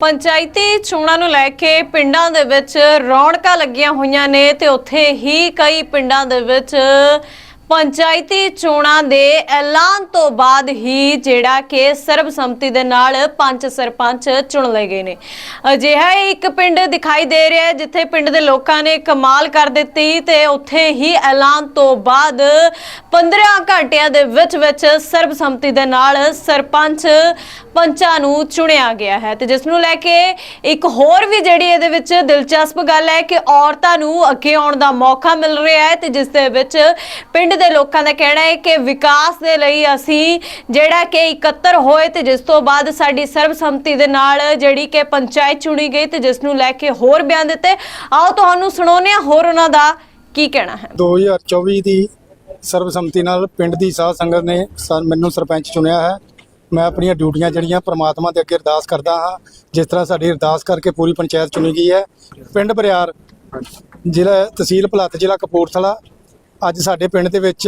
ਪੰਚਾਇਤੀ ਚੋਣਾਂ ਨੂੰ ਲੈ ਕੇ ਪਿੰਡਾਂ ਦੇ ਵਿੱਚ ਰੌਣਕਾਂ ਲੱਗੀਆਂ ਹੋਈਆਂ ਨੇ ਤੇ ਉੱਥੇ ਹੀ ਕਈ ਪਿੰਡਾਂ ਦੇ ਵਿੱਚ ਪੰਚਾਇਤੀ ਚੋਣਾਂ ਦੇ ਐਲਾਨ ਤੋਂ ਬਾਅਦ ਹੀ ਜਿਹੜਾ ਕਿ ਸਰਬਸੰਮਤੀ ਦੇ ਨਾਲ ਪੰਚ ਸਰਪੰਚ ਚੁਣ ਲਏ ਗਏ ਨੇ। ਅਜਿਹਾ ਹੀ ਇੱਕ ਪਿੰਡ ਦਿਖਾਈ ਦੇ ਰਿਹਾ ਜਿੱਥੇ ਪਿੰਡ ਦੇ ਲੋਕਾਂ ਨੇ ਕਮਾਲ ਕਰ ਦਿੱਤੀ ਤੇ ਉੱਥੇ ਹੀ ਐਲਾਨ ਤੋਂ ਬਾਅਦ 15 ਘੰਟਿਆਂ ਦੇ ਵਿੱਚ ਵਿੱਚ ਸਰਬਸੰਮਤੀ ਦੇ ਨਾਲ ਸਰਪੰਚ ਪੰਚਾਂ ਨੂੰ ਚੁਣਿਆ ਗਿਆ ਹੈ ਤੇ ਜਿਸ ਨੂੰ ਲੈ ਕੇ ਇੱਕ ਹੋਰ ਵੀ ਜਿਹੜੀ ਇਹਦੇ ਵਿੱਚ ਦਿਲਚਸਪ ਗੱਲ ਹੈ ਕਿ ਔਰਤਾਂ ਨੂੰ ਅੱਗੇ ਆਉਣ ਦਾ ਮੌਕਾ ਮਿਲ ਰਿਹਾ ਹੈ ਤੇ ਜਿਸ ਦੇ ਵਿੱਚ ਪਿੰਡ ਦੇ ਲੋਕਾਂ ਦਾ ਕਹਿਣਾ ਹੈ ਕਿ ਵਿਕਾਸ ਦੇ ਲਈ ਅਸੀਂ ਜਿਹੜਾ ਕਿ ਇਕੱਤਰ ਹੋਏ ਤੇ ਜਿਸ ਤੋਂ ਬਾਅਦ ਸਾਡੀ ਸਰਬਸੰਮਤੀ ਦੇ ਨਾਲ ਜਿਹੜੀ ਕਿ ਪੰਚਾਇਤ ਚੁਣੀ ਗਈ ਤੇ ਜਿਸ ਨੂੰ ਲੈ ਕੇ ਹੋਰ ਬਿਆਨ ਦਿੱਤੇ। ਆਓ ਤੁਹਾਨੂੰ ਸੁਣਾਉਂਦੇ ਹਾਂ ਹੋਰ ਉਹਨਾਂ ਦਾ ਕੀ ਕਹਿਣਾ ਹੈ। 2024 ਦੀ ਸਰਬਸੰਮਤੀ ਨਾਲ ਪਿੰਡ ਦੀ ਸਾਧ ਸੰਗਤ ਨੇ ਮੈਨੂੰ ਸਰਪੰਚ ਚੁਣਿਆ ਹੈ। ਮੈਂ ਆਪਣੀਆਂ ਡਿਊਟੀਆਂ ਜਿਹੜੀਆਂ ਪ੍ਰਮਾਤਮਾ ਦੇ ਅੱਗੇ ਅਰਦਾਸ ਕਰਦਾ ਹਾਂ। ਜਿਸ ਤਰ੍ਹਾਂ ਸਾਡੀ ਅਰਦਾਸ ਕਰਕੇ ਪੂਰੀ ਪੰਚਾਇਤ ਚੁਣੀ ਗਈ ਹੈ। ਪਿੰਡ ਬਰਿਆਰ, ਜ਼ਿਲ੍ਹਾ ਤਹਿਸੀਲ ਭਲੱਥ, ਜ਼ਿਲ੍ਹਾ ਕਪੂਰਥਲਾ ਅੱਜ ਸਾਡੇ ਪਿੰਡ ਦੇ ਵਿੱਚ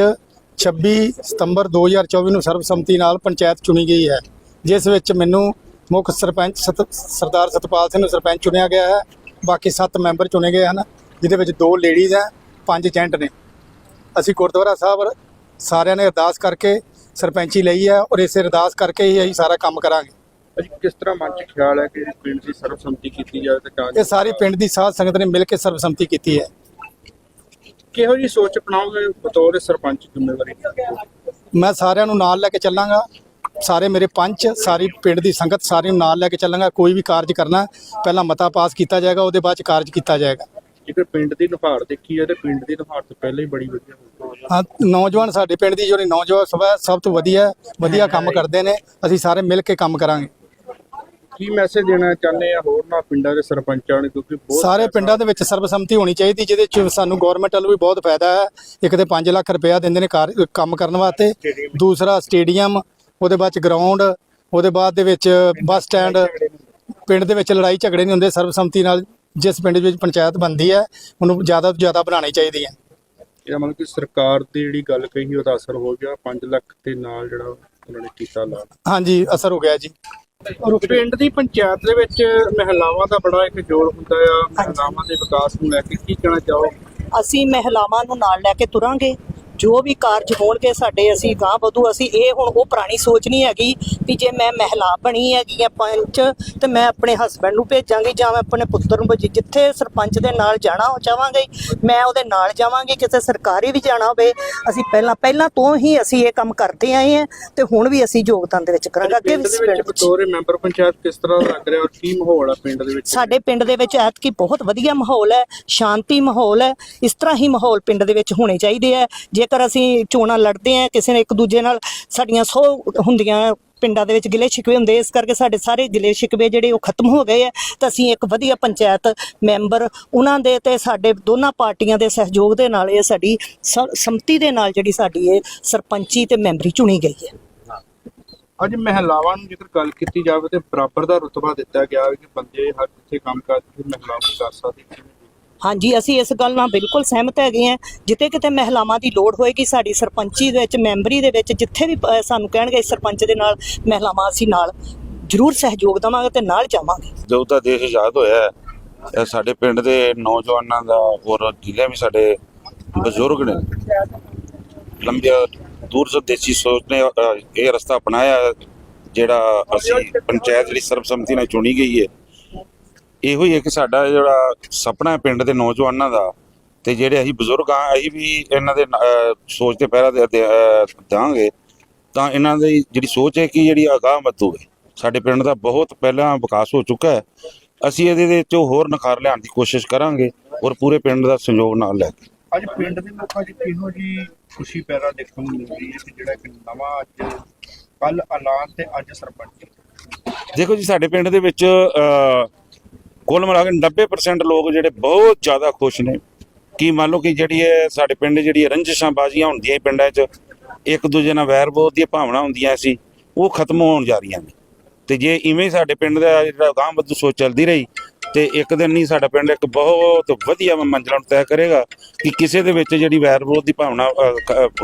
26 ਸਤੰਬਰ 2024 ਨੂੰ ਸਰਬਸੰਮਤੀ ਨਾਲ ਪੰਚਾਇਤ ਚੁਣੀ ਗਈ ਹੈ ਜਿਸ ਵਿੱਚ ਮੈਨੂੰ ਮੁੱਖ ਸਰਪੰਚ ਸਰਦਾਰ ਸਤਪਾਲ ਸਿੰਘ ਨੂੰ ਸਰਪੰਚ ਚੁਣਿਆ ਗਿਆ ਹੈ ਬਾਕੀ 7 ਮੈਂਬਰ ਚੁਣੇ ਗਏ ਹਨ ਜਿਹਦੇ ਵਿੱਚ ਦੋ ਲੇਡੀਜ਼ ਹੈ ਪੰਜ ਜੈਂਟ ਨੇ। ਅਸੀਂ ਗੁਰਦੁਆਰਾ ਸਾਹਿਬ ਸਾਰਿਆਂ ਨੇ ਅਰਦਾਸ ਕਰਕੇ ਸਰਪੰਚੀ ਲਈ ਹੈ ਔਰ ਇਸੇ ਅਰਦਾਸ ਕਰਕੇ ਹੀ ਅਸੀਂ ਸਾਰਾ ਕੰਮ ਕਰਾਂਗੇ। ਕਿਸ ਤਰ੍ਹਾਂ ਮਨ ਚ ਖਿਆਲ ਹੈ ਕਿ ਪਿੰਡ ਦੀ ਸਰਬਸੰਮਤੀ ਕੀਤੀ ਜਾਵੇ ਤੇ ਤਾਂ ਇਹ ਸਾਰੀ ਪਿੰਡ ਦੀ ਸਾਧ ਸੰਗਤ ਨੇ ਮਿਲ ਕੇ ਸਰਬਸੰਮਤੀ ਕੀਤੀ ਹੈ। ਕਿਹੋ ਜੀ ਸੋਚ ਅਪਣਾਓਗੇ ਬਤੌਰ ਸਰਪੰਚ ਜ਼ਿੰਮੇਵਾਰੀ? ਮੈਂ ਸਾਰਿਆਂ ਨੂੰ ਨਾਲ ਲੈ ਕੇ ਚੱਲਾਂਗਾ। ਸਾਰੇ ਮੇਰੇ ਪੰਚ ਸਾਰੀ ਪਿੰਡ ਦੀ ਸੰਗਤ ਸਾਰੀ ਨੂੰ ਨਾਲ ਲੈ ਕੇ ਚੱਲਾਂਗਾ। ਕੋਈ ਵੀ ਕਾਰਜ ਕਰਨਾ ਪਹਿਲਾਂ ਮਤਾ ਪਾਸ ਕੀਤਾ ਜਾਏਗਾ ਉਹਦੇ ਬਾਅਦ ਚ ਕਾਰਜ ਕੀਤਾ ਜਾਏਗਾ। ਜੇਕਰ ਪਿੰਡ ਦੀ ਨੁਹਾਰ ਦੇਖੀ ਜਾਏ ਤੇ ਪਿੰਡ ਦੀ ਨੁਹਾਰ ਤੋਂ ਪਹਿਲਾਂ ਹੀ ਬੜੀ ਵਧੀਆ ਹਾਂ ਨੌਜਵਾਨ ਸਾਡੇ ਪਿੰਡ ਦੀ ਜਿਹੜੀ ਨੌਜਵਾਨ ਸਭਾ ਹੈ, ਸਭ ਤੋਂ ਵਧੀਆ ਹੈ, ਵਧੀਆ ਕੰਮ ਕਰਦੇ ਨੇ। ਅਸੀਂ ਸਾਰੇ ਮਿਲ ਕੇ ਕੰਮ ਕਰਾਂਗੇ। ਕੀ ਮੈਸੇਜ ਦੇਣਾ ਚਾਹੁੰਦੇ ਆ ਹੋਰ ਨਾ ਪਿੰਡਾਂ ਦੇ ਸਰਪੰਚਾਂ ਨੂੰ? ਕਿਉਂਕਿ ਬਹੁਤ ਸਾਰੇ ਪਿੰਡਾਂ ਦੇ ਵਿੱਚ ਸਰਬਸੰਮਤੀ ਹੋਣੀ ਚਾਹੀਦੀ ਜਿਹਦੇ ਚ ਸਾਨੂੰ ਗਵਰਨਮੈਂਟ ਵੱਲੋਂ ਵੀ ਬਹੁਤ ਫਾਇਦਾ ਹੈ। ਇੱਕ ਤੇ 5 ਲੱਖ ਰੁਪਇਆ ਦਿੰਦੇ ਨੇ ਕੰਮ ਕਰਨ ਵਾਸਤੇ। ਦੂਸਰਾ ਸਟੇਡੀਅਮ ਉਹਦੇ ਬਾਅਦ ਚ ਗਰਾਊਂਡ ਉਹਦੇ ਬਾਅਦ ਦੇ ਵਿੱਚ ਬੱਸ ਸਟੈਂਡ। ਪਿੰਡ ਦੇ ਵਿੱਚ ਲੜਾਈ ਝਗੜੇ ਨਹੀਂ ਹੁੰਦੇ ਸਰਬਸੰਮਤੀ ਨਾਲ ਜਿਸ ਪਿੰਡ ਵਿੱਚ ਪੰਚਾਇਤ ਬਣਦੀ ਹੈ ਉਹਨੂੰ ਜ਼ਿਆਦਾ ਤੋਂ ਜ਼ਿਆਦਾ ਬਣਾਉਣੀ ਚਾਹੀਦੀ ਹੈ। ਇਹਦਾ ਮਤਲਬ ਕਿ ਸਰਕਾਰ ਦੀ ਜਿਹੜੀ ਗੱਲ ਕਹੀ ਉਹਦਾ ਅਸਰ ਹੋ ਗਿਆ 5 ਲੱਖ ਦੇ ਨਾਲ ਜਿਹੜਾ ਉਹਨਾਂ ਨੇ ਕੀਤਾ ਲਾ ਹਾਂਜੀ ਅਸਰ ਹੋ ਗਿਆ ਜੀ। ਪਿੰਡ ਦੀ ਪੰਚਾਇਤ ਦੇ ਵਿੱਚ ਮਹਿਲਾਵਾਂ ਦਾ ਬੜਾ ਇੱਕ ਜੋਰ ਹੁੰਦਾ ਆ, ਮਹਿਲਾਵਾਂ ਦੇ ਵਿਕਾਸ ਨੂੰ ਲੈ ਕੇ ਕੀ ਕਹਿਣਾ ਚਾਹੋ ਅਸੀਂ ਮਹਿਲਾਵਾਂ ਨੂੰ ਨਾਲ ਲੈ ਕੇ ਤੁਰਾਂਗੇ। ਜੋ ਵੀ ਕਾਰਜ ਹੋਣਗੇ ਸਾਡੇ ਅਸੀਂ ਗਾਂ ਵਧੂ ਅਸੀਂ ਇਹ ਹੁਣ ਉਹ ਪੁਰਾਣੀ ਸੋਚ ਨਹੀਂ ਹੈਗੀ ਵੀ ਜੇ ਮੈਂ ਮਹਿਲਾ ਬਣੀ ਹੈਗੀ ਆ ਪੰਚ ਤੇ ਮੈਂ ਆਪਣੇ ਹਸਬੰਡ ਨੂੰ ਭੇਜਾਂਗੀ ਜਾਂ ਮੈਂ ਆਪਣੇ ਪੁੱਤਰ ਨੂੰ ਭੇਜੀ ਜਿੱਥੇ ਸਰਪੰਚ ਦੇ ਨਾਲ ਜਾਣਾ ਉਹ ਚਾਹਾਂਗੇ ਮੈਂ ਉਹਦੇ ਨਾਲ ਜਾਵਾਂਗੀ ਕਿਸੇ ਸਰਕਾਰੀ ਵੀ ਜਾਣਾ ਹੋਵੇ ਅਸੀਂ ਪਹਿਲਾਂ ਪਹਿਲਾਂ ਤੋਂ ਹੀ ਅਸੀਂ ਇਹ ਕੰਮ ਕਰਦੇ ਆਏ ਹਾਂ ਤੇ ਹੁਣ ਵੀ ਅਸੀਂ ਯੋਗਦਾਨ ਦੇ ਵਿੱਚ ਕਰਾਂਗੇ ਅੱਗੇ ਵੀ ਪਿੰਡ ਬਤੌਰ ਮੈਂਬਰ ਪੰਚਾਇਤ ਕਿਸ ਤਰ੍ਹਾਂ ਲੱਗ ਰਿਹਾ ਔਰ ਕੀ ਮਾਹੌਲ ਆ ਪਿੰਡ ਦੇ ਵਿੱਚ? ਸਾਡੇ ਪਿੰਡ ਦੇ ਵਿੱਚ ਐਤਕੀ ਬਹੁਤ ਵਧੀਆ ਮਾਹੌਲ ਹੈ ਸ਼ਾਂਤੀ ਮਾਹੌਲ ਹੈ ਇਸ ਤਰ੍ਹਾਂ ਹੀ ਮਾਹੌਲ ਪਿੰਡ ਦੇ ਵਿੱਚ ਹੋਣੇ ਚਾਹੀਦੇ ਆ ਜੇਕਰ ਅਸੀਂ ਚੋਣਾਂ ਲੜਦੇ ਆ ਕਿਸੇ ਨੇ ਇੱਕ ਦੂਜੇ ਨਾਲ ਸਾਡੀਆਂ ਸੌ ਹੁੰਦੀਆਂ ਪਿੰਡਾਂ ਦੇ ਵਿੱਚ ਗਿਲੇ ਸ਼ਿਕਵੇ ਹੁੰਦੇ, ਇਸ ਕਰਕੇ ਸਾਡੇ ਸਾਰੇ ਗਿਲੇ ਸ਼ਿਕਵੇ ਜਿਹੜੇ ਉਹ ਖਤਮ ਹੋ ਗਏ ਆ ਤਾਂ ਅਸੀਂ ਇੱਕ ਵਧੀਆ ਪੰਚਾਇਤ ਮੈਂਬਰ, ਉਹਨਾਂ ਦੇ ਤੇ ਸਾਡੇ ਦੋਨਾਂ ਪਾਰਟੀਆਂ ਦੇ ਸਹਿਯੋਗ ਦੇ ਨਾਲ ਇਹ ਸਾਡੀ ਸ- ਸੰਮਤੀ ਦੇ ਨਾਲ ਜਿਹੜੀ ਸਾਡੀ ਇਹ ਸਰਪੰਚੀ ਤੇ ਮੈਂਬਰੀ ਚੁਣੀ ਗਈ ਹੈ। ਅੱਜ ਮਹਿਲਾਵਾਂ ਨੂੰ ਜੇਕਰ ਗੱਲ ਕੀਤੀ ਜਾਵੇ ਤੇ ਬਰਾਬਰ ਦਾ ਰੁਤਬਾ ਦਿੱਤਾ ਗਿਆ ਹੈ ਕਿ ਬੰਦੇ ਹਰ ਕਿਤੇ ਕੰਮ ਕਰਦੇ ਮਹਿਲਾਵਾਂ ਕਰ ਸਕਦੇ ਹਾਂਜੀ ਅਸੀਂ ਇਸ ਗੱਲ ਨਾਲ ਬਿਲਕੁਲ ਸਹਿਮਤ ਹੈਗੇ ਹਾਂ। ਜਿੱਥੇ ਕਿਤੇ ਮਹਿਲਾਵਾਂ ਦੀ ਲੋੜ ਹੋਏਗੀ ਸਾਡੀ ਸਰਪੰਚੀ ਦੇ ਵਿੱਚ ਮੈਂਬਰੀ ਦੇ ਵਿੱਚ ਜਿੱਥੇ ਵੀ ਅਹ, ਸਾਨੂੰ ਕਹਿਣਗੇ ਸਰਪੰਚ ਦੇ ਨਾਲ ਮਹਿਲਾਵਾਂ ਅਸੀਂ ਨਾਲ ਜ਼ਰੂਰ ਸਹਿਯੋਗ ਦੇਵਾਂਗੇ ਤੇ ਨਾਲ ਜਾਵਾਂਗੇ। ਜਦੋਂ ਦਾ ਦੇਸ਼ ਆਜ਼ਾਦ ਹੋਇਆ ਹੈ, ਇਹ ਸਾਡੇ ਪਿੰਡ ਦੇ ਨੌਜਵਾਨਾਂ ਦਾ ਔਰ ਜ਼ਿਲ੍ਹੇ ਵੀ ਸਾਡੇ ਬਜ਼ੁਰਗ ਨੇ। ਲੰਬੀ ਦੂਰ ਸੰਦੇਸ਼ੀ ਸੋਚ ਨੇ ਅ, ਇਹ ਰਸਤਾ ਅਪਣਾਇਆ ਹੈ, ਜਿਹੜਾ ਅਸੀਂ ਪੰਚਾਇਤ ਜਿਹੜੀ ਸਰਬਸੰਮਤੀ ਨਾਲ ਚੁਣੀ ਗਈ ਹੈ। ਇਹੋ ਹੀ ਹੈ ਕਿ ਸਾਡਾ ਜਿਹੜਾ ਸੁਪਨਾ ਹੈ ਪਿੰਡ ਦੇ ਨੌਜਵਾਨਾਂ ਦਾ ਤੇ ਜਿਹੜੇ ਅਸੀਂ ਬਜ਼ੁਰਗ ਆ ਅਸੀਂ ਵੀ ਇਹਨਾਂ ਦੇ ਸੋਚ ਤੇ ਪਹਿਰਾ ਦੇ ਦੇ- ਦਾਂਗੇ ਤਾਂ ਇਹਨਾਂ ਦੀ ਜਿਹੜੀ ਸੋਚ ਹੈ ਕਿ ਜਿਹੜੀ ਅਗਾਹ ਵਧੂ ਹੈ ਸਾਡੇ ਪਿੰਡ ਦਾ ਬਹੁਤ ਪਹਿਲਾਂ ਵਿਕਾਸ ਹੋ ਚੁੱਕਾ ਹੈ। ਅਸੀਂ ਇਹਦੇ ਵਿੱਚ ਹੋਰ ਨਿਖਾਰ ਲਿਆਉਣ ਦੀ ਕੋਸ਼ਿਸ਼ ਕਰਾਂਗੇ ਔਰ ਪੂਰੇ ਪਿੰਡ ਦਾ ਸਹਿਯੋਗ ਨਾਲ ਲੈ ਕੇ। ਅੱਜ ਪਿੰਡ ਦੇ ਲੋਕਾਂ 'ਚ ਕਿਹੋ ਜੀ ਖੁਸ਼ੀ ਪੈਦਾ ਦੇਖਣ ਨੂੰ ਮਿਲ ਰਹੀ ਹੈ ਕਿ ਜਿਹੜਾ ਇੱਕ ਨਵਾਂ ਅੱਜ ਕੱਲ ਐਲਾਨ ਤੇ ਅੱਜ ਸਰਪੰਚ ਦੇਖੋ ਜੀ ਸਾਡੇ ਪਿੰਡ ਦੇ ਵਿੱਚ ਕੁੱਲ ਮਿਲਾ ਕੇ 90% ਲੋਕ ਜਿਹੜੇ ਬਹੁਤ ਜ਼ਿਆਦਾ ਖੁਸ਼ ਨੇ। ਕੀ ਮੰਨ ਲਓ ਕਿ ਜਿਹੜੀ ਹੈ ਸਾਡੇ ਪਿੰਡ ਜਿਹੜੀ ਰੰਜਿਸ਼ਾਂ ਬਾਜ਼ੀਆਂ ਹੁੰਦੀਆਂ ਪਿੰਡਾਂ 'ਚ, ਇੱਕ ਦੂਜੇ ਨਾਲ ਵੈਰ ਵਿਰੋਧ ਦੀਆਂ ਭਾਵਨਾ ਹੁੰਦੀਆਂ ਸੀ, ਉਹ ਖਤਮ ਹੋਣ ਜਾ ਰਹੀਆਂ ਨੇ। ਤੇ ਜੇ ਇਵੇਂ ਹੀ ਸਾਡੇ ਪਿੰਡ ਦਾ ਜਿਹੜਾ ਗਾਂਹ ਵੱਧੂ ਸੋਚ ਚੱਲਦੀ ਰਹੀ, ਤੇ ਇੱਕ ਦਿਨ ਨਹੀਂ ਸਾਡਾ ਪਿੰਡ ਇੱਕ ਬਹੁਤ ਵਧੀਆ ਮੰਜ਼ਲਾਂ ਨੂੰ ਤੈਅ ਕਰੇਗਾ ਕਿ ਕਿਸੇ ਦੇ ਵਿੱਚ ਜਿਹੜੀ ਵੈਰ ਵਿਰੋਧ ਦੀ ਭਾਵਨਾ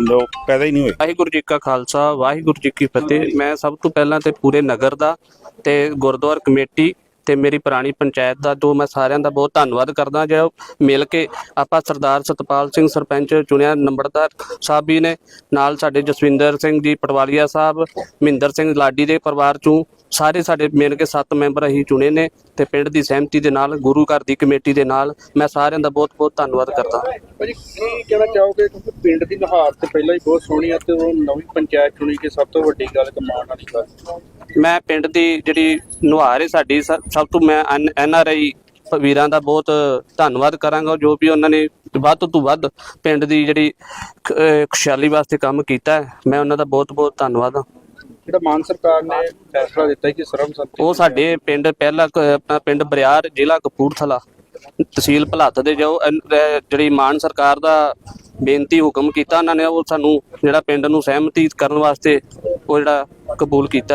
ਲੋਕ ਪੈਦਾ ਹੀ ਨਹੀਂ ਹੋਏ। ਵਾਹਿਗੁਰੂ ਜੀ ਕਾ ਖਾਲਸਾ, ਵਾਹਿਗੁਰੂ ਜੀ ਕੀ ਫਤਿਹ। ਮੈਂ ਸਭ ਤੋਂ ਪਹਿਲਾਂ ਤੇ ਪੂਰੇ ਨਗਰ ਦਾ ਤੇ ਗੁਰਦੁਆਰਾ ਕਮੇਟੀ ਤੇ ਮੇਰੀ ਪੁਰਾਣੀ ਪੰਚਾਇਤ ਦਾ, ਜੋ ਮੈਂ ਸਾਰਿਆਂ ਦਾ ਬਹੁਤ ਧੰਨਵਾਦ ਕਰਦਾ ਜੋ ਮਿਲ ਕੇ ਆਪਾਂ ਸਰਦਾਰ ਸਤਪਾਲ ਸਿੰਘ ਸਰਪੰਚ ਚੁਣਿਆ ਨੰਬਰਦਾਰ ਸਾਹਿਬ ਵੀ ਨੇ, ਨਾਲ ਸਾਡੇ ਜਸਵਿੰਦਰ ਸਿੰਘ ਜੀ ਪਟਵਾਲੀਆ ਸਾਹਿਬ, ਮਹਿੰਦਰ ਸਿੰਘ ਲਾਡੀ ਦੇ ਪਰਿਵਾਰ ਚੋਂ ਸਾਰੇ ਸਾਡੇ ਮਿਲ ਕੇ 7 ਮੈਂਬਰ ਅਸੀਂ ਚੁਣੇ ਨੇ ਤੇ ਪਿੰਡ ਦੀ ਸਹਿਮਤੀ ਦੇ ਨਾਲ ਗੁਰੂ ਘਰ ਦੀ ਕਮੇਟੀ ਦੇ ਨਾਲ ਮੈਂ ਸਾਰਿਆਂ ਦਾ ਬਹੁਤ ਬਹੁਤ ਧੰਨਵਾਦ ਕਰਦਾ। ਭਾਜੀ ਕੀ ਕਹਿਣਾ ਚਾਹੋਗੇ? ਕਿਉਂਕਿ ਪਿੰਡ ਦੀ ਨੁਹਾਰ ਤੇ ਪਹਿਲਾਂ ਹੀ ਬਹੁਤ ਸੋਹਣੀ ਆ ਤੇ ਉਹ ਨਵੀਂ ਪੰਚਾਇਤ ਚੁਣੀ ਕਿ ਸਭ ਤੋਂ ਵੱਡੀ ਗੱਲ ਕਮਾਉਣ ਵਾਲੀ ਗੱਲ। ਮੈਂ ਪਿੰਡ ਦੀ ਜਿਹੜੀ ਨੁਹਾਰ ਹੈ ਸਾਡੀ ਸਭ ਤੋਂ ਮੈਂ ਐਨ ਆਰ ਆਈ ਵੀਰਾਂ ਦਾ ਬਹੁਤ ਧੰਨਵਾਦ ਕਰਾਂਗਾ ਜੋ ਵੀ ਉਹਨਾਂ ਨੇ ਵੱਧ ਤੋਂ ਵੱਧ ਪਿੰਡ ਦੀ ਜਿਹੜੀ ਖੁਸ਼ਹਾਲੀ ਵਾਸਤੇ ਕੰਮ ਕੀਤਾ ਹੈ ਮੈਂ ਉਹਨਾਂ ਦਾ ਬਹੁਤ ਬਹੁਤ ਧੰਨਵਾਦ ਹਾਂ। ਜਿਹੜਾ ਮਾਨ ਸਰਕਾਰ ਨੇ ਫੈਸਲਾ ਦਿੱਤਾ ਕਿ ਸਰਬਸੰਮਤੀ ਉਹ ਸਾਡੇ ਪਿੰਡ ਪਹਿਲਾ ਕ- ਆਪਣਾ ਪਿੰਡ ਬਰਿਆਰ ਜ਼ਿਲ੍ਹਾ ਕਪੂਰਥਲਾ, ਤਹਿਸੀਲ ਭਲੱਥ ਦੇ ਜੋ ਅਨ- ਅਹ ਜਿਹੜੀ ਮਾਨ ਸਰਕਾਰ ਦਾ ਬੇਨਤੀ ਹੁਕਮ ਕੀਤਾ, ਉਹਨਾਂ ਨੇ ਉਹ ਸਾਨੂੰ ਜਿਹੜਾ ਪਿੰਡ ਨੂੰ ਸਹਿਮਤੀ ਕਰਨ ਵਾਸਤੇ ਉਹ ਜਿਹੜਾ ਕਬੂਲ ਕੀਤਾ ਹੈ।